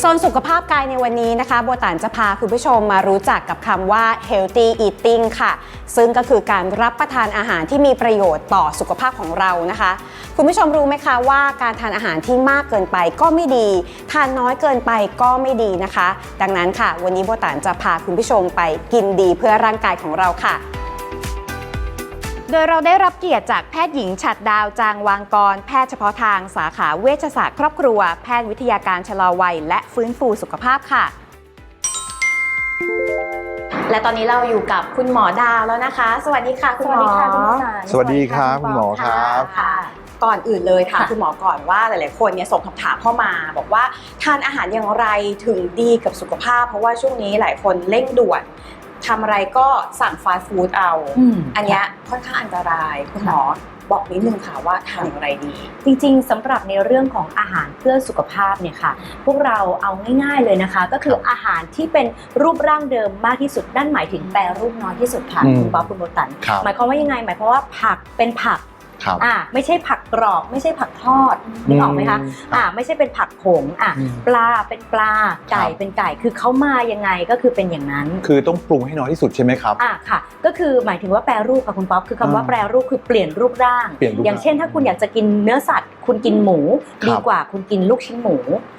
โซนสุขภาพกายในวันนี้นะคะโบตันจะพาคุณผู้ชมมารู้จักกับคำว่า healthy eating ค่ะ ซึ่งก็คือการรับประทานอาหารที่มีประโยชน์ต่อสุขภาพของเรานะคะ คุณผู้ชมรู้ไหมคะว่าการทานอาหารที่มากเกินไปก็ไม่ดี ทานน้อยเกินไปก็ไม่ดีนะคะ ดังนั้นค่ะ วันนี้โบตันจะพาคุณผู้ชมไปกินดีเพื่อร่างกายของเราค่ะ โดยเราได้รับเกียรติจากแพทย์หญิงฉัดดาวจางวางกร แพทย์เฉพาะทางสาขาเวชศาสตร์ครอบครัว แพทย์วิทยาการชะลอวัย และฟื้นฟูสุขภาพค่ะ และตอนนี้เราอยู่กับคุณหมอดาวแล้วนะคะ สวัสดีค่ะคุณหมอ สวัสดีครับคุณหมอครับ ค่ะ ก่อนอื่นเลยถามค่ะคุณหมอก่อนว่าหลายๆ คนเนี่ยส่งคำถามเข้ามา บอกว่าทานอาหารอย่างไรถึงดีกับสุขภาพ เพราะว่าช่วงนี้หลายคนเร่งด่วน ทำอะไรก็สั่งฟาสต์ฟู้ดเอาอืมอันเนี้ยค่อนข้างอันตรายคุณหมอบอกนิดนึงค่ะว่าทานอย่างไรดี จริงๆสำหรับในเรื่องของอาหารเพื่อสุขภาพเนี่ยค่ะ พวกเราเอาง่ายๆเลยนะคะ ก็คืออาหารที่เป็นรูปร่างเดิมมากที่สุดนั่นหมายถึงแปรรูปน้อยที่สุดค่ะอืมคุณป๊อปคุณโบตันครับหมายความว่ายังไง หมายความว่าผักเป็นผัก ครับอ่าไม่ใช่ผักกรอบ ไม่ใช่ผักทอดนึกออกไหมคะอืมอ่าไม่ใช่เป็นผักผงอะอืมปลาเป็นปลาไก่ครับเป็นไก่คือเขามายังไงก็คือเป็นอย่างนั้น คือต้องปรุงให้น้อยที่สุดใช่ไหมครับอะค่ะ ก็คือหมายถึงว่าแปรรูปค่ะคุณป๊อปคือคำว่าอ่าแปรรูปคือเปลี่ยนรูปร่างเปลี่ยนรูปอย่างเช่นถ้าคุณอยากจะกินเนื้อสัตว์ คุณกินหมูครับดีกว่าคุณกินลูกชิ้นหมู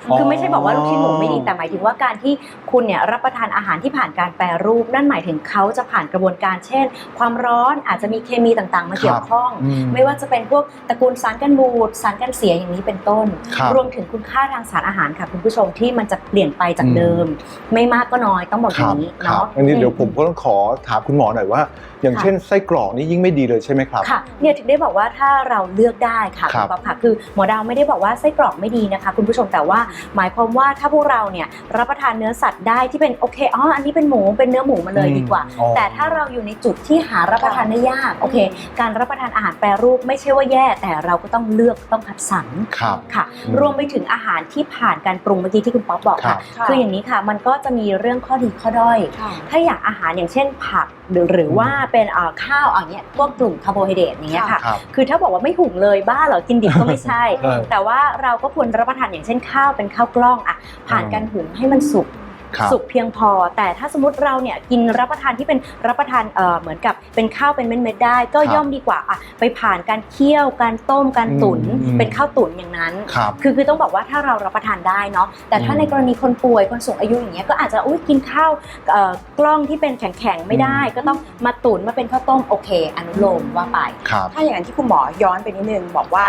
อ๋อคือไม่ใช่บอกว่าลูกชิ้นหมูไม่ดีแต่หมายถึงว่าการที่คุณเนี่ยรับประทานอาหารที่ผ่านการแปรรูป นั่นหมายถึงเขาจะผ่านกระบวนการเช่น ความร้อนอาจจะมีเคมีต่างๆ มาเกี่ยวข้องอืมไม่ว่าจะเป็นพวกตระกูลสารกันบูดสารกันเสียอย่างนี้เป็นต้นครับรวมถึงคุณค่าทางสารอาหารค่ะคุณผู้ชมที่มันจะเปลี่ยนไปจากอืมเดิม ไม่มากก็น้อยต้องบอกอครัย่าบงนี้ครับเนาะอันนี้เดี๋ยวอืผมก็ต้องขอถามคุณหมอหน่อยว่าอย่างค่ะเช่นไส้กรอกนี่ยิ่งไม่ดีเลยใช่ไหมครับ ค่ะเนี่ยถึงได้บอกว่าถ้าเราเลือกได้ค่ะครับณป๊อปค่ะคือหมอดาวไม่ได้บอกว่าไส้กรอกไม่ดีนะคะ คุณผู้ชมแต่ว่าหมายความว่าถ้าพวกเราเนี่ยรับประทานเนื้อสัตว์ได้ที่เป็นโอเคอ๋ออันนี้เป็นหมูเป็นเนื้อหมูมาเลยอืมดีกว่าอ๋อ แต่ถ้าเราอยู่ในจุดที่หารับประทานได้ยากโอเค การรับประทานอาหารแปรรูปไม่ใช่ว่าแย่แต่เราก็ต้องเลือกต้องคัดสรร ครับ ค่ะอืมรวมไปถึงอาหารที่ผ่านการปรุงเมื่อกี้ที่คุณป๊อปบอกครัค่ะบค่ะคืออย่างนี้ค่ะ มันก็จะมีเรื่องข้อดีข้อด้อย ค่ะ ถ้าอยากอาหารอย่างเช่นผักหรือหรือว่าเป็นเอ่อข้าวอย่างเงี้ยพวกกลุ่มคาร์โบไฮเดรตอย่างเงี้ยค่ะครับคือถ้าบอกว่าไม่หุงเลยบ้าเหรอกินดิบก็ไม่ใช่เออแต่ว่าเราก็ควรรับประทานอย่างเช่นข้าวเป็นข้าวกล้องอะผ่านการหุงให้มันสุกครับ สุกเพียงพอ แต่ถ้าสมมติเราเนี่ยกินรับประทานที่เป็นรับประทานเอ่อเหมือนกับเป็นข้าวเป็นเม็ดๆได้ ก็ครับย่อมดีกว่าอะไปผ่านการเคี่ยวการต้มการตุ๋นอืมเป็นข้าวตุ๋นอย่างนั้นครับคือคือต้องบอกว่าถ้าเรารับประทานได้เนาะแต่ถ้าอืมในกรณีคนป่วยคนสูงอายุอย่างเงี้ยก็อาจจะอุ้ยกินข้าวเอ่อกล้องที่เป็นแข็งๆไม่ได้อืมก็ต้องมาตุ๋นมาเป็นข้าวต้มโอเค อนุโลมว่าไปครับถ้าอย่างนั้นที่คุณหมอย้อนไปนิดนึงบอกว่า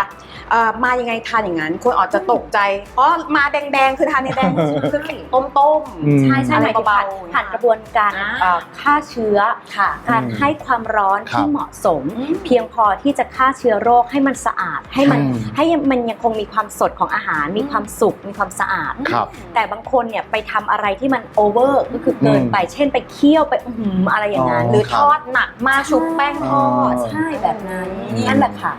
เอ่อมายังไงทานอย่างนั้นคนอาจจะตกใจอ๋อมาแดงๆคือทานในแดงๆคือต้มต้มๆอืมใช่ใช่หมายถึงผ่านเบาๆผ่านกระบวนการอ่าเอ่อฆ่าเชื้อค่ะการอืมให้ความร้อนครับที่เหมาะสมอืมเพียงพอที่จะฆ่าเชื้อโรคให้มันสะอาด ให้มันอืมให้มันยังคงมีความสดของอาหาร มีความสุกมีความสะอาดครับแต่บางคนเนี่ยไปทำอะไรที่มันโอเวอร์ก็คือเกินไป เช่นไปเคี่ยวไปอื้อหืออะไรอย่างนั้นอ๋อหรือครับทอดหนักมากชุบแป้งทอดอ๋อใช่แบบนั้นอืมนั่นแหละค่ะ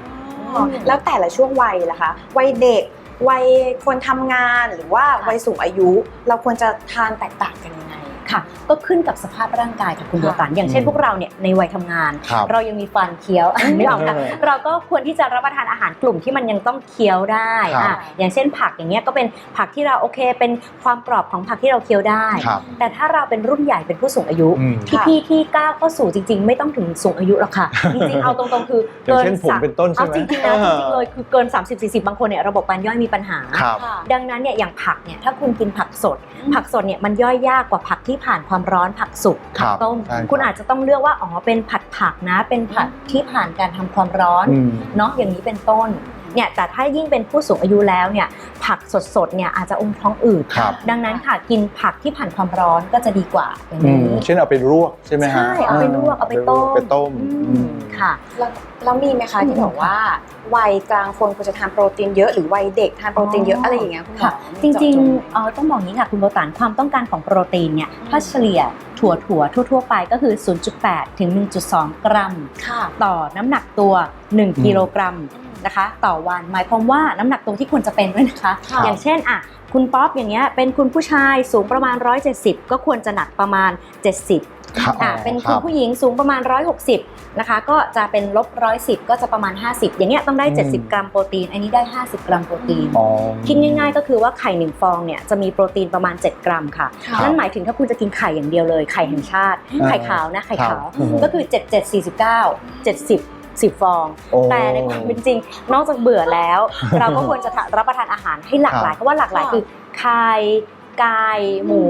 อ๋อแล้วแต่ละช่วงวัยล่ะคะวัยเด็ก วัยคนทำงานหรือว่าวัยสูงอายุ เราควรจะทานแตกต่างกันยังไง ค่ะ ก็ขึ้นกับสภาพร่างกายค่ะคุณค่ะบัวตันอย่างเช่นอืมพวกเราเนี่ยในวัยทำงาน ครับเรายังมีฟันเคี้ยวไม่ออกค่ะเออเราก็ควรที่จะรับประทานอาหารกลุ่มที่มันยังต้องเคี้ยวได้ครับอะอย่างเช่นผักอย่างเงี้ยก็เป็นผักที่เราโอเค เป็นความกรอบของผักที่เราเคี้ยวได้ ครับแต่ถ้าเราเป็นรุ่นใหญ่เป็นผู้สูงอายุ อืม ที่ค่ะพี่ที่ก้าวเข้าสู่จริง ๆ ไม่ต้องถึงสูงอายุหรอกค่ะ จริงๆเอาตรงๆคืออย่างเช่นผมสามเป็นต้นใช่เอาไหมจริงๆนะจริงๆเลยคือเกิน 30 40 บางคนเนี่ยระบบการย่อยมีปัญหา ครับ ดังนั้นเนี่ยอย่างผักเนี่ยถ้าคุณกินผักสดอืมผักสดเนี่ยมันย่อยยากกว่าผักที่ผ่านความร้อนผักสุกครัผับต้มใช่ครับคุณอาจจะต้องเลือกว่าอ๋อเป็นผัดผักนะ เป็นผักที่ผ่านการทำความร้อนอืมเนาะอย่างนี้เป็นต้นเนี่ยแต่ถ้ายิ่งเป็นผู้สูงอายุแล้วเนี่ยผักสดๆเนี่ยอาจจะอมท้องอืดครับ ดังนั้นค่ะกินผักที่ผ่านความร้อนก็จะดีกว่าอย่างอืนี้มเช่นเอาไปลวกใช่ไหมฮะใช่เอาไปลวกเอาไปต้มไปต้มอือืมมค่ะแล้วแล้วมีไหมคะที่บอกว่าวัยกลางคนควรจะทานโปรตีนเยอะหรือวัยเด็กทานโปรตีนเยอะอ๋อออะไรอย่างเงี้ยคุณหมอค่ะมีจริงเาะๆเออต้องบอกอย่างนี้ค่ะคุณโบตันความต้องการของโปรตีนเนี่ยถ้าเฉลี่ยถั่วถั่วๆทั่ว ๆ ไปก็คือ 0.8 ถึง 1.2 กรัมค่ะต่อน้ำหนักตัว 1 กิโลกรัม นะคะ ต่อวันหมายความว่าน้ำหนักตรงที่ควรจะเป็นด้วยนะคะครับอย่างเช่นอะคุณป๊อปอย่างเงี้ยเป็นคุณผู้ชายสูงประมาณ 170 ก็ควรจะหนักประมาณ 70ครับอะเป็นคคุณรับผู้หญิงสูงประมาณ 160นะคะก็จะเป็นลบ110 ก็จะประมาณ 50 อย่างเงี้ยต้องได้อืม70 กรัมโปรตีน อันนี้ได้ 50 กรัมโปรตีนอ๋อคิดง่ายๆ ก็คือว่าไข่หนึ่งฟองเนี่ยจะมีโปรตีนประมาณ 7 กรัมค่ะครับนั่นหมายถึงถ้าคุณจะกินไข่อย่างเดียวเลยไข่แห่งชาติอ่าไข่ขาวนะไข่ขาวครับก็คือ 7 7 49 70 10 ฟอง โอ้ แต่ในความเป็นจริง นอกจากเบื่อแล้ว เราก็ควรจะรับประทานอาหารให้หลากหลายครับเพราะว่าหลากหลายค่ะคือไข่ ไก่หมู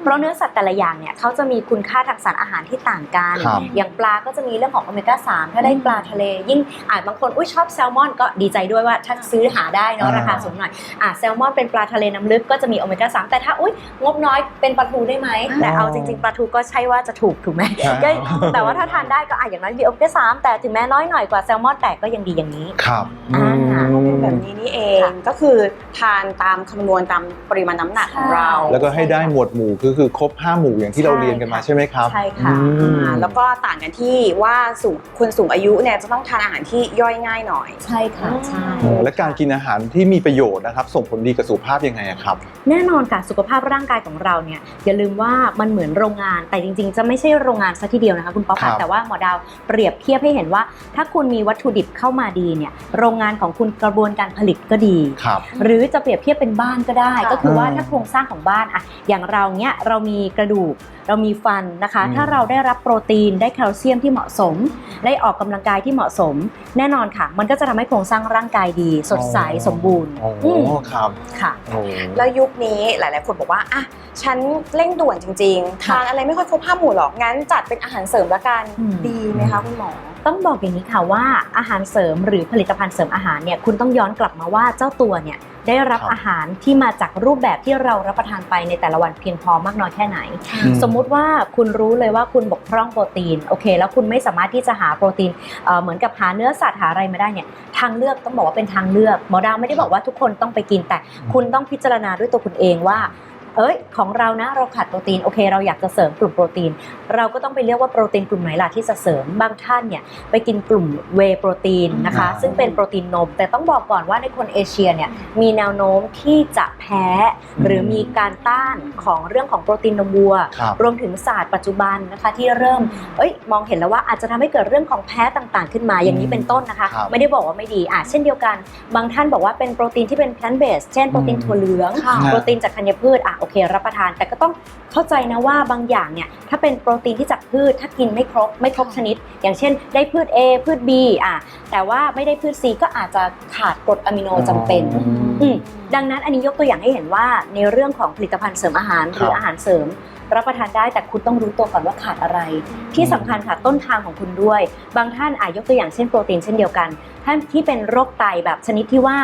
เพราะเนื้อสัตว์แต่ละอย่างเนี่ยเขาจะมีคุณค่าทางสารอาหารที่ต่างกัน ครับอย่างปลาก็จะมีเรื่องของโอเมก้า3ถ้าได้ปลาทะเล ยิ่งอาจบางคนอุ้ยชอบแซลมอนก็ดีใจด้วยว่าถ้าซื้อหาได้เนาะอ่า ราคาสูงหน่อยอะแซลมอนเป็นปลาทะเลน้ำลึกก็จะมีโอเมก้า3แต่ถ้าอุ้ยงบน้อยเป็นปลาทูได้ไหมแต่เอาจริง ๆปลาทูก็ใช่ว่าจะถูกถูกไหมใช่ก็แต่ว่าถ้าทานได้ก็อะอย่างน้อยมีโอเมก้า3แต่ถึงแม้น้อยหน่อยกว่าแซลมอนแต่ก็ยังดีอย่างนี้ ครับอ่า อืม แบบนี้นี่เองก็คือทานตามคำนวณตามปริมาณน้ำหนักของเราแล้วก็ให้ได้หมวดหมู่ก็คือครบ5หมู่อย่างที่เราใช่เรียนกันมาค่ะใช่ไหมครับใช่ค่ะอืม อ่าแล้วก็ต่างกันที่ว่าสูงคนสูงอายุเนี่ยจะต้องทานอาหารที่ย่อยง่ายหน่อย ใช่ค่ะใช่ เออและการกินอาหารที่มีประโยชน์นะครับ ส่งผลดีกับสุขภาพยังไงอะครับ แน่นอนค่ะ สุขภาพร่างกายของเราเนี่ยอย่าลืมว่ามันเหมือนโรงงานแต่จริงๆ จะไม่ใช่โรงงานซะทีเดียวนะคะคุณป๊อปครัค่ะบ แต่ว่าหมอดาวเปรียบเทียบให้เห็นว่า ถ้าคุณมีวัตถุดิบเข้ามาดีเนี่ยโรงงานของคุณกระบวนการผลิตก็ดี ครับ หรือจะเปรียบเทียบเป็นบ้านก็ได้ ค่ะ ก็คือว่าอืมถ้าโครงสร้างของบ้านอะอย่างเราเนี้ยเรามีกระดูก เรามีฟันนะคะอืมถ้าเราได้รับโปรตีนได้แคลเซียมที่เหมาะสม ได้ออกกำลังกายที่เหมาะสม แน่นอนค่ะ มันก็จะทำให้โครงสร้างร่างกายดี สดใสสมบูรณ์โอ้อืมครับค่ะโอ้แล้วยุคนี้หลาย ๆ คนบอกว่าอะฉันเร่งด่วนจริง ๆ ทานอะไรไม่ค่อยครบห้าหมู่หรอกงั้นจัดเป็นอาหารเสริมละกันอืมดีไหมคะคุณหมอต้องบอกอย่างนี้ค่ะว่าอาหารเสริมหรือผลิตภัณฑ์เสริมอาหารเนี่ยคุณต้องย้อนกลับมาว่าเจ้าตัวเนี่ย ได้รับครับอาหารที่มาจากรูปแบบที่เรารับประทานไปในแต่ละวันเพียงพอมากน้อยแค่ไหนอืมสมมุติว่าคุณรู้เลยว่าคุณบกพร่องโปรตีนโอเค แล้วคุณไม่สามารถที่จะหาโปรตีนเอ่อเหมือนกับหาเนื้อสัตว์หาอะไรมาได้เนี่ยทางเลือกต้องบอกว่าเป็นทางเลือกหมอดาวไม่ได้บอกว่าทุกคนต้องไปกินแต่คุณต้องพิจารณาด้วยตัวคุณเองว่า เอ้ยของเรานะเราขาดโปรตีนโอเค เราอยากจะเสริมกลุ่มโปรตีน เราก็ต้องไปเลือกว่าโปรตีนกลุ่มไหนล่ะที่จะเสริมบางท่านเนี่ยไปกินกลุ่มเวย์โปรตีนนะคะอ่าซึ่งเป็นโปรตีนนม แต่ต้องบอกก่อนว่าในคนเอเชียเนี่ยมีแนวโน้มที่จะแพ้ หรือมีการต้านของเรื่องของโปรตีนนมวัวครับรวมถึงศาสตร์ปัจจุบันนะคะที่เริ่มเอ้ยมองเห็นแล้วว่าอาจจะทำให้เกิดเรื่องของแพ้ต่างๆ ขึ้นมาอย่างนี้เป็นต้นนะคะครับไม่ได้บอกว่าไม่ดีอะเช่นเดียวกัน บางท่านบอกว่าเป็นโปรตีนที่เป็น plant based เช่นโปรตีนถั่วเหลืองค่ะโปรตีนจากธัญพืชอะโอเค รับประทาน แต่ก็ต้องเข้าใจนะว่าบางอย่างเนี่ยถ้าเป็นโปรตีนที่จากพืชถ้ากินไม่ครบไม่ครบชนิด อย่างเช่น ได้พืช A พืช B อะแต่ว่าไม่ได้พืช C ก็อาจจะขาดกรดอะมิโนจำเป็นอืมอืมดังนั้นอันนี้ยกตัวอย่างให้เห็นว่าในเรื่องของผลิตภัณฑ์เสริมอาหารหรือครับอาหารเสริม รับประทานได้แต่คุณต้องรู้ตัวก่อนว่าขาดอะไร ที่สำคัญค่ะต้นทางของคุณด้วย บางท่านอาจยกตัวอย่างเช่นโปรตีนเช่นเดียวกัน ท่านที่เป็นโรคไตแบบชนิดที่ว่า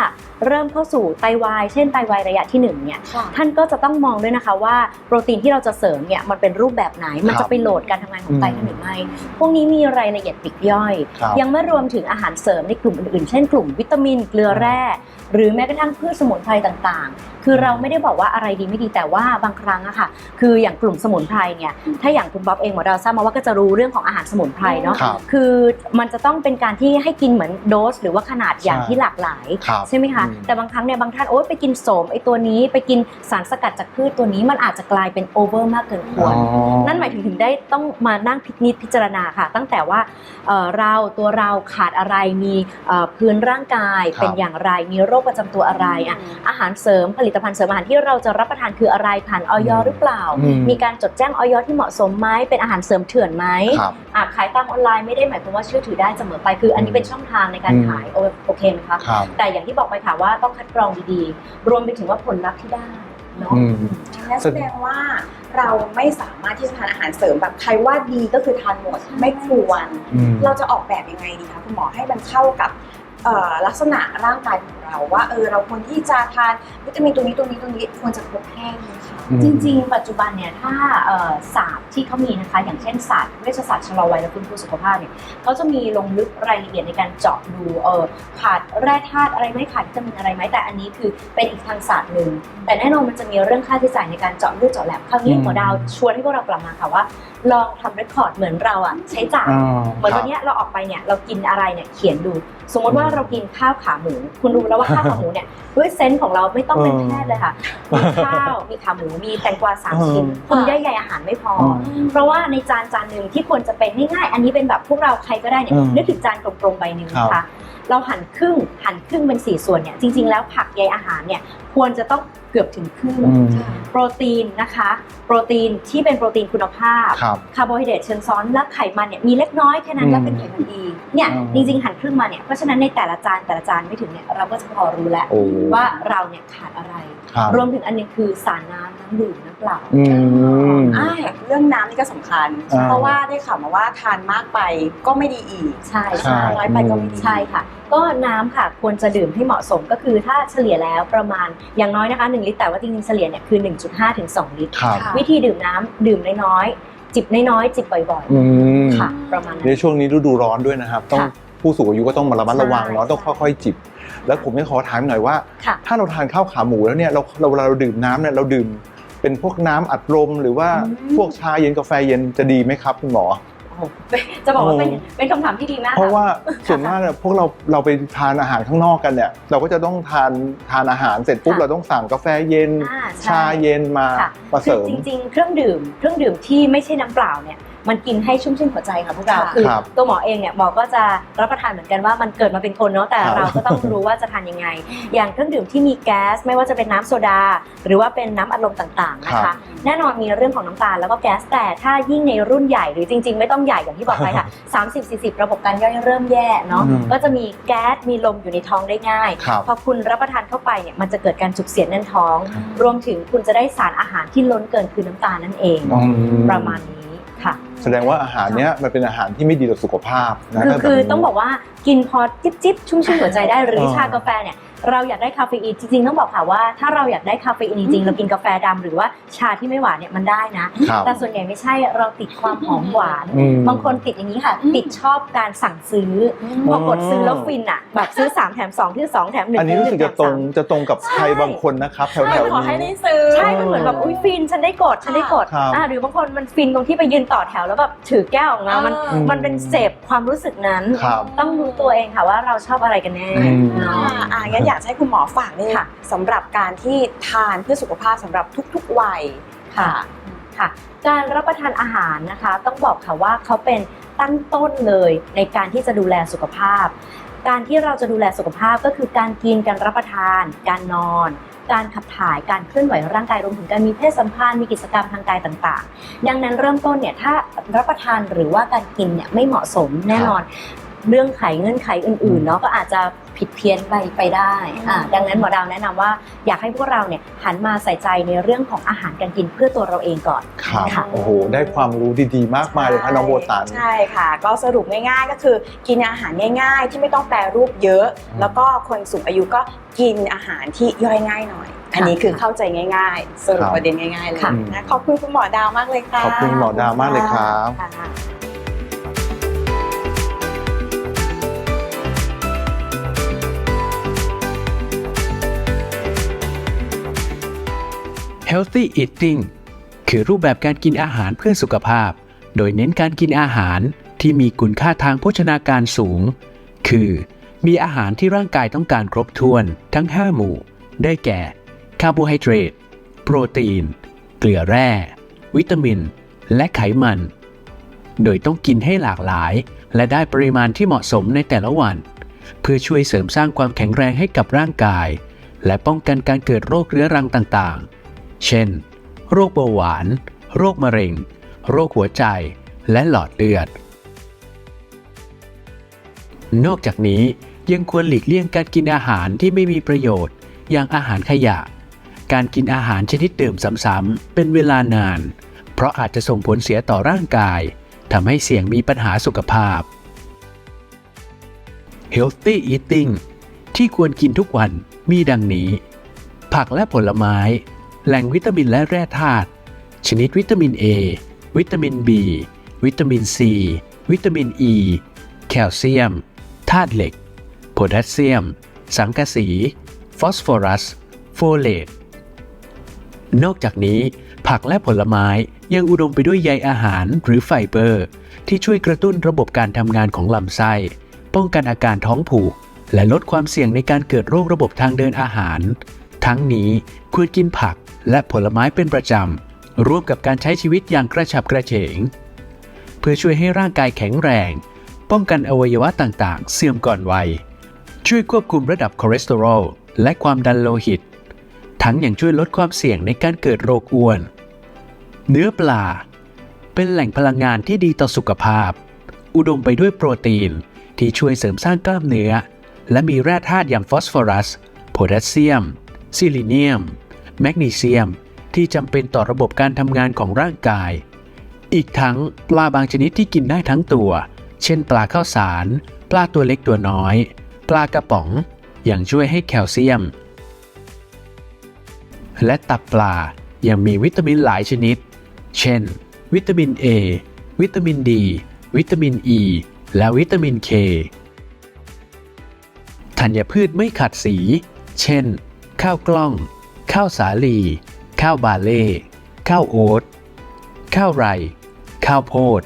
เริ่มเข้าสู่ไตวายเช่นไตวายระยะที่หนึ่งเนี่ยค่ะท่านก็จะต้องมองด้วยนะคะว่าโปรตีนที่เราจะเสริมเนี่ยมันเป็นรูปแบบไหน มันครัจะบไปโหลดการทำงานของไตอืมท่านหรือไม่พวกนี้มีรายละเอียดปลีกย่อยครับยังไม่รวมถึงอาหารเสริมในกลุ่มอื่นๆ เช่นกลุ่มวิตามินเกลือแร่ หรือแม้กระทั่งพืชสมุนไพรต่างๆคือเราไม่ได้บอกว่าอะไรดีไม่ดีแต่ว่าบางครั้งอะค่ะ คืออย่างกลุ่มสมุนไพรเนี่ยถ้าอย่างคุณบ๊อบเองหมอดาวทราบมาว่าก็จะรู้เรื่องของอาหารสมุนไพรเนาะครับคือมันจะต้องเป็นการที่ให้กินเหมือนโดส หรือว่าขนาดอย่างใช่ที่หลากหลาย ครับใช่ไหมคะ อืม แต่บางครั้งเนี่ยบางท่านโอ๊ยไปกินโสมไอ้ตัวนี้ไปกินสารสกัดจากพืชตัวนี้มันอาจจะกลายเป็นโอเวอร์มากเกินควร อ๋อ นั่นหมายถึงถึงได้ต้องมานั่งพินิจพิจารณาค่ะ ตั้งแต่ว่าเอ่อเราตัวเราขาดอะไรมีเอ่อพื้นร่างกายครับ เป็นอย่างไร มีโรคประจำตัวอะไรอะอาหารเสริมผลิตภัณฑ์เสริมอาหารที่เราจะรับประทานคืออะไรผ่านออยหรือเปล่าอืมมีการจดแจ้งออยที่เหมาะสมไหมเป็นอาหารเสริมเถื่อนไหมครับอะขายตามออนไลน์ไม่ได้หมายความว่าเชื่อถือได้เสมอไปคืออันนี้เป็นช่องทางในการอืมขายโอโอเคไหมคะครับแต่อย่างที่บอกไปค่ะว่าต้องคัดกรองดีๆ รวมไปถึงว่าผลลัพธ์ที่ได้เนาะอืมงั้นแสดงว่าเราไม่สามารถที่จะทานอาหารเสริมแบบใครว่าดีก็คือทานหมดไม่ควรอืมเราจะออกแบบยังไงดีคะคุณหมอให้มันเข้ากับเอ่อ ลักษณะร่างกายของเราว่าเออเราควรที่จะทานวิตามินตัวนี้ตัวนี้ตัวนี้ควรจะครบแห้งไหมคะ จริง ๆ ปัจจุบันเนี่ยถ้าเอ่อศาสตร์ที่เขามีนะคะ อย่างเช่นศาสตร์เวชศาสตร์ชะลอวัยและฟื้นฟูสุขภาพเนี่ยเขาจะมีลงลึกรายละเอียดในการเจาะดูเออขาดแร่ธาตุอะไรไหมขาดวิตามินอะไรไหมแต่อันนี้คือเป็นอีกทางศาสตร์หนึ่งแต่แน่นอนมันจะมีเรื่องค่าใช้จ่ายในการเจาะเลือดเจาะแลบคราวนี้อืมหมอดาวชวนให้พวกเรากลับมาค่ะว่าลองทำเรคคอร์ดเหมือนเราอะใช้จ่ายอ่าเหมือนครัวับนเนี้ยเราออกไปเนี่ยเรากินอะไรเนี่ยเขียนดู สมมติว่าเรากินข้าวขาหมู คุณรู้แล้วว่าข้าวขาหมูเนี่ยด้วยเซนส์ของเราไม่ต้องเป็นเออแพทย์เลยค่ะมีข้าวมีขาหมูมีแตงกวาสามเออชิ้นคุณได้ใยอาหารไม่พออมเพราะว่าในจานจานหนึ่งที่ควรจะเป็นง่ายๆอันนี้เป็นแบบพวกเราใครก็ได้เนี่ยอืมนึกถึงจานกลมๆใบหนึ่งครับนะคะเราหั่นครึ่งหั่นครึ่งเป็นสี่ส่วนเนี่ยจริงๆแล้วผักใยอาหารเนี่ยควรจะต้อง เกือบถึงครึ่งอืม โปรตีนนะคะ โปรตีนที่เป็นโปรตีนคุณภาพ ครับ คาร์โบไฮเดรตเชิงซ้อนและไขมันเนี่ยมีเล็กน้อยแค่นั้นอืมก็เป็นไขมันดีเนี่ยอืม จริงๆหั่นครึ่งมาเนี่ยเพราะฉะนั้นในแต่ละจานแต่ละจานไม่ถึงเนี่ยเราก็จะพอรู้แล้ว โอ้ว่าเราเนี่ยขาดอะไร ครับรวมถึงอันหนึงคือสารน้ำน้ำดื่มน้ำเปล่าอืม อ่าเรื่อง น้ำนี่ก็สำคัญ อ่า เพราะว่าได้ข่าวมาว่าทานมากไปก็ไม่ดีอีกใช่ใช่ใช่น้อยไปก็ไม่ดี ใช่ค่ะ ก็น้ำค่ะควรจะดื่มให้เหมาะสมก็คือถ้าเฉลี่ยแล้วประมาณอย่างน้อยนะคะ 1 ลิตรแต่ว่าจริงๆเฉลี่ยเนี่ยคือ 1.5 ถึง 2 ลิตร ครับค่ะ วิธีดื่มน้ำดื่มน้อยๆจิบน้อยๆจิบบ่อยอืมๆค่ะ ประมาณนั้ในนช่วงนี้ฤดูร้อนด้วยนะครับ ต้องค่ะผู้สูงอายุก็ต้องมาระมัดระวังเนาะใช่ต้องค่อยๆจิบ แล้วผมไม่ขอถามหน่อยว่า ค่ะ ถ้าเราทานข้าวขาหมูแล้วเนี่ยเราเราเวลาเราดื่มน้ำเนี่ยเราดื่ม เป็นพวกน้ำอัดลมหรือว่าอืมพวกชาเย็นกาแฟเย็นจะดีไหมครับคุณหมอ โอ้โหจะบอกว่าเป็นโอ้เป็นคำถามที่ดีมากเพราะค่ะว่าส่วนมากเนี่ยพวกเราเราไปทานอาหารข้างนอกกันเนี่ย เราก็จะต้องทานทานอาหารเสร็จปุ๊บค่ะเราต้องสั่งกาแฟเย็น อ่าใช่ชาเย็นมาค่ะมาคืเสอริมจริง ๆ เครื่องดื่ม เครื่องดื่มที่ไม่ใช่น้ำเปล่าเนี่ย มันกินให้ชุ่มชื่นหัวใจค่ะพวกเราค่ะคือครับตัวหมอเองเนี่ยหมอก็จะรับประทานเหมือนกันว่ามันเกิดมาเป็นคนเนาะแต่ครับเราก็ต้องรู้ว่าจะทานยังไง อย่างเครื่องดื่มที่มีแก๊สไม่ว่าจะเป็นน้ำโซดา หรือว่าเป็นน้ำอัดลมต่างๆนะครัคะ บแน่นอนมีเรื่องของน้ำตาลแล้วก็แก๊สแต่ถ้ายิ่งในรุ่นใหญ่หรือจริง ๆ ไม่ต้องใหญ่อย่างที่บอกไปค่ะ 30 40 ระบบการย่อยเริ่มแย่เนาะอืม ก็จะมีแก๊สมีลมอยู่ในท้องได้ง่าย ครับ พอคุณรับประทานเข้าไปเนี่ยมันจะเกิดการจุกเสียดแน่นท้อง รวมถึงคุณจะได้สารอาหารที่ล้นเกินคือน้ำตาลนั่นเอง อืม ประมาณนี้ค่ะ แสดงว่าอาหารเนี้ยมันเป็นอาหารที่ไม่ดีต่อสุขภาพนะคือถ้าแบบคือนี้ต้องบอกว่ากินพอจิบจิบชุ่มชื่นหัวใจได้หรือเออชากาแฟเนี่ย เราอยากได้คาเฟอีนจริงๆต้องบอกค่ะว่าถ้าเราอยากได้คาเฟอีนจริงๆเรากินกาแฟดำหรือว่าชาที่ไม่หวานเนี่ยมันได้นะ ครับแต่ส่วนใหญ่ไม่ใช่เราติดความหอมหวาน อืม บางคนติดอย่างนี้ค่ะ ติดชอบการสั่งซื้ออมพอกดซื้อแล้วฟินอะแบบซื้อ3แถม2ที่2แถม1อันนี้รู้สึกจะตรงจะตรงกับใครใช่บางคนนะครับแถวไม่แถวขอให้นี้ได้ซื้อ ใช่มันเหมือนแบบอุ้ยฟินฉันได้กดฉันได้กดครับอ่าหรือบางคนมันฟินตรงที่ไปยืนต่อแถวแล้วแบบถือแก้วออกมามันเออ มันเป็นเสพความรู้สึกนั้น ครับ ต้องรู้ตัวเองค่ะว่าเราชอบอะไรกันแน่อืม เนาะ อ่าอ่างั้นอยากจะให้คุณหมอฝากนี่ค่ะสำหรับการที่ทานเพื่อสุขภาพสำหรับทุกๆวัยค่ะค่ะ การรับประทานอาหารนะคะ ต้องบอกค่ะว่าเขาเป็นตั้งต้นเลยในการที่จะดูแลสุขภาพ การที่เราจะดูแลสุขภาพก็คือการกินการรับประทาน การนอน การขับถ่ายการเคลื่อนไหวร่างกายรวมถึงการมีเพศสัมพันธ์มีกิจกรรมทางกายต่างๆ ดังนั้นเริ่มต้นเนี่ยถ้ารับประทานหรือว่าการกินเนี่ยไม่เหมาะสมแน่นอน เรื่องไขเงื่อนไขอื่นๆเนาะก็อาจจะผิดเพี้ยนไปไปได้อ่าดังนั้นหมอดาวแนะนำว่าอยากให้พวกเราเนี่ยหันมาใส่ใจในเรื่องของอาหารการกินเพื่อตัวเราเองก่อนครับค่ะโอ้โหได้ความรู้ดีๆ มากมายเลยครับน้องโบตันใช่ค่ะ ก็สรุปง่ายๆก็คือกินอาหารง่ายๆ ที่ไม่ต้องแปรรูปเยอะอืมแล้วก็คนสูงอายุก็กินอาหารที่ย่อยง่ายหน่อย อันนี้คือเข้าใจง่ายๆ สรุปประเด็นง่ายๆเลยค่ะนะขอบคุณคุณหมอดาวมากเลยค่ะขอบคุณหมอดาวมากเลยครับ Healthy Eating คือรูปแบบการกินอาหารเพื่อสุขภาพ โดยเน้นการกินอาหารที่มีคุณค่าทางโภชนาการสูง คือ มีอาหารที่ร่างกายต้องการครบถ้วนทั้ง 5 หมู่ ได้แก่คาร์โบไฮเดรต โปรตีน เกลือแร่ วิตามิน และไขมัน โดยต้องกินให้หลากหลาย และได้ปริมาณที่เหมาะสมในแต่ละวัน เพื่อช่วยเสริมสร้างความแข็งแรงให้กับร่างกาย และป้องกันการเกิดโรคเรื้อรังต่างๆ เช่น โรคเบาหวาน โรคมะเร็ง โรคหัวใจ และหลอดเลือด นอกจากนี้ยังควรหลีกเลี่ยงการกินอาหารที่ไม่มีประโยชน์ อย่างอาหารขยะ การกินอาหารชนิดดื่มซ้ำๆเป็นเวลานาน เพราะอาจจะส่งผลเสียต่อร่างกายทำให้เสี่ยงมีปัญหาสุขภาพ Healthy Eating ที่ควรกินทุกวันมีดังนี้ ผักและผลไม้ แหล่งวิตามินและแร่ธาตุชนิดวิตามิน A วิตามิน B วิตามิน C วิตามิน E แคลเซียมธาตุเหล็กโพแทสเซียม สังกะสี ฟอสฟอรัส โฟเลตนอกจากนี้ ผักและผลไม้ยังอุดมไปด้วยใยอาหารหรือไฟเบอร์ ที่ช่วยกระตุ้นระบบการทำงานของลำไส้ ป้องกันอาการท้องผูก และลดความเสี่ยงในการเกิดโรคระบบทางเดินอาหาร ทั้งนี้ควรกินผัก และผลไม้เป็นประจำ ร่วมกับการใช้ชีวิตอย่างกระฉับกระเฉง เพื่อช่วยให้ร่างกายแข็งแรง ป้องกันอวัยวะต่างๆ เสื่อมก่อนวัย ช่วยควบคุมระดับคอเลสเตอรอลและความดันโลหิต ทั้งยังช่วยลดความเสี่ยงในการเกิดโรคอ้วน เนื้อปลา เป็นแหล่งพลังงานที่ดีต่อสุขภาพ อุดมไปด้วยโปรตีนที่ช่วยเสริมสร้างกล้ามเนื้อ และมีแร่ธาตุอย่างฟอสฟอรัส โพแทสเซียม ซิลิเนียม แมกนีเซียม ที่จำเป็นต่อระบบการทำงานของร่างกาย อีกทั้งปลาบางชนิดที่กินได้ทั้งตัว เช่นปลาข้าวสาร ปลาตัวเล็กตัวน้อย ปลากระป๋องยังช่วยให้แคลเซียม และตับปลายังมีวิตามินหลายชนิด เช่น วิตามิน A วิตามิน D วิตามิน E และวิตามิน K ธัญพืชไม่ขัดสี เช่น ข้าวกล้อง ข้าวสาลี ข้าวบาเล่ ข้าวโอ๊ต ข้าวไร ข้าวโพด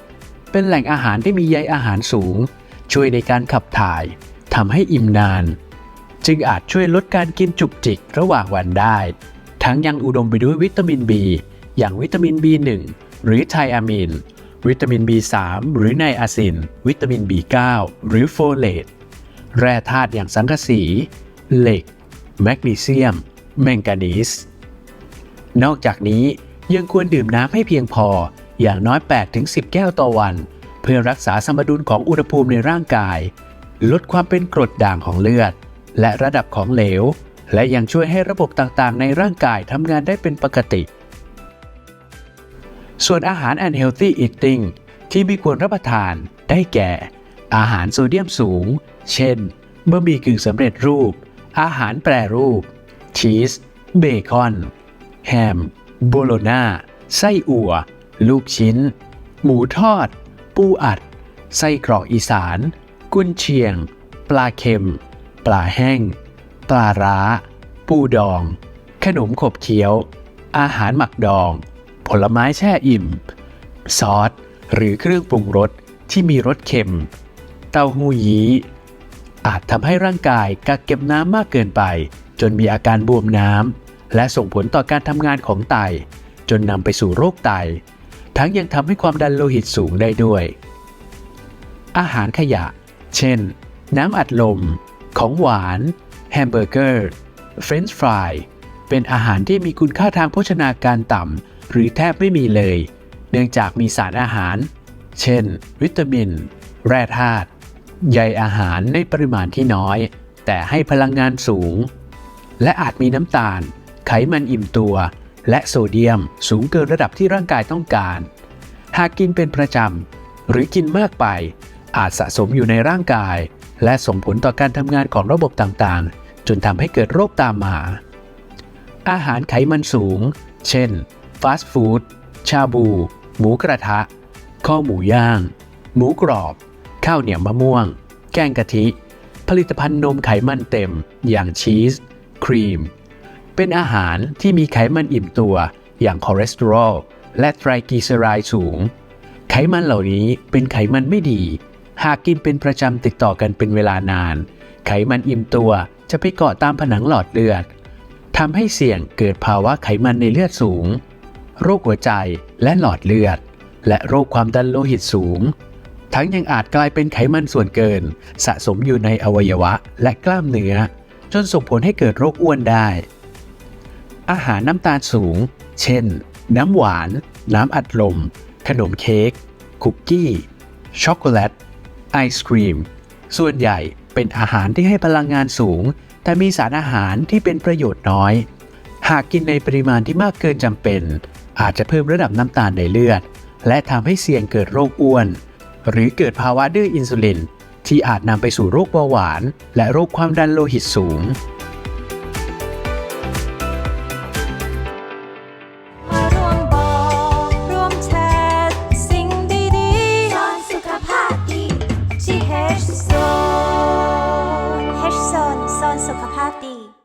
เป็นแหล่งอาหารที่มีใยอาหารสูง ช่วยในการขับถ่ายทำให้อิ่มนาน จึงอาจช่วยลดการกินจุกจิกระหว่างวันได้ ทั้งยังอุดมไปด้วยวิตามิน B อย่างวิตามิน B1 หรือไทอะมีนวิตามิน B3 หรือไนอาซิน วิตามิน B9 หรือโฟเลต แร่ธาตุอย่างสังกะสี เหล็ก แมกนีเซียม แมงกานีส นอกจากนี้ยังควรดื่มน้ำให้เพียงพออย่างน้อย 8-10 แก้วต่อวัน เพื่อรักษาสมดุลของอุณหภูมิในร่างกาย ลดความเป็นกรดด่างของเลือด และระดับของเหลว และยังช่วยให้ระบบต่างๆ ในร่างกายทำงานได้เป็นปกติ ส่วนอาหาร unhealthy eating ที่ไม่ควรรับประทานได้แก่ อาหารโซเดียมสูง เช่นบะหมี่กึ่งสำเร็จรูป อาหารแปรรูป ชีส เบคอน แฮม โบโลนาไส้อั่ว ลูกชิ้น หมูทอด ปูอัด ไส้กรอกอีสาน กุนเชียง ปลาเค็ม ปลาแห้ง ปลาร้า ปูดอง ขนมขบเคี้ยว อาหารหมักดอง ผลไม้แช่อิ่ม ซอส หรือเครื่องปรุงรสที่มีรสเค็ม เต้าหู้ยี้อาจทำให้ร่างกายกักเก็บน้ำมากเกินไป จนมีอาการบวมน้ำ และส่งผลต่อการทำงานของไต จนนำไปสู่โรคไต ทั้งยังทำให้ความดันโลหิตสูงได้ด้วย อาหารขยะ เช่น น้ำอัดลม ของหวาน แฮมเบอร์เกอร์ เฟรนช์ฟราย เป็นอาหารที่มีคุณค่าทางโภชนาการต่ำ หรือแทบไม่มีเลย เนื่องจากมีสารอาหาร เช่น วิตามิน แร่ธาตุ ใยอาหารในปริมาณที่น้อย แต่ให้พลังงานสูง และอาจมีน้ำตาล ไขมันอิ่มตัว และโซเดียมสูงเกินระดับที่ร่างกายต้องการ หากกินเป็นประจำ หรือกินมากไป อาจสะสมอยู่ในร่างกาย และส่งผลต่อการทำงานของระบบต่างๆ จนทำให้เกิดโรคตามมา อาหารไขมันสูง เช่น ฟาสต์ฟู้ด ชาบู หมูกระทะ ข้อหมูย่าง หมูกรอบ ข้าวเหนียวมะม่วง แกงกะทิ ผลิตภัณฑ์นมไขมันเต็ม อย่างชีส ครีม เป็นอาหารที่มีไขมันอิ่มตัวอย่างคอเลสเตอรอลและไตรกลีเซอไรด์สูง ไขมันเหล่านี้เป็นไขมันไม่ดี หากกินเป็นประจำติดต่อกันเป็นเวลานาน ไขมันอิ่มตัวจะไปเกาะตามผนังหลอดเลือดทำให้เสี่ยงเกิดภาวะไขมันในเลือดสูง โรคหัวใจและหลอดเลือด และโรคความดันโลหิตสูง ทั้งยังอาจกลายเป็นไขมันส่วนเกิน สะสมอยู่ในอวัยวะและกล้ามเนื้อ จนส่งผลให้เกิดโรคอ้วนได้ อาหารน้ำตาลสูง เช่น น้ำหวาน น้ำอัดลม ขนมเค้ก คุกกี้ ช็อกโกแลต ไอศครีม ส่วนใหญ่เป็นอาหารที่ให้พลังงานสูง แต่มีสารอาหารที่เป็นประโยชน์น้อย หากกินในปริมาณที่มากเกินจำเป็น อาจจะเพิ่มระดับน้ำตาลในเลือด และทำให้เสี่ยงเกิดโรคอ้วน หรือเกิดภาวะดื้ออินซูลิน ที่อาจนำไปสู่โรคเบาหวาน และโรคความดันโลหิตสูง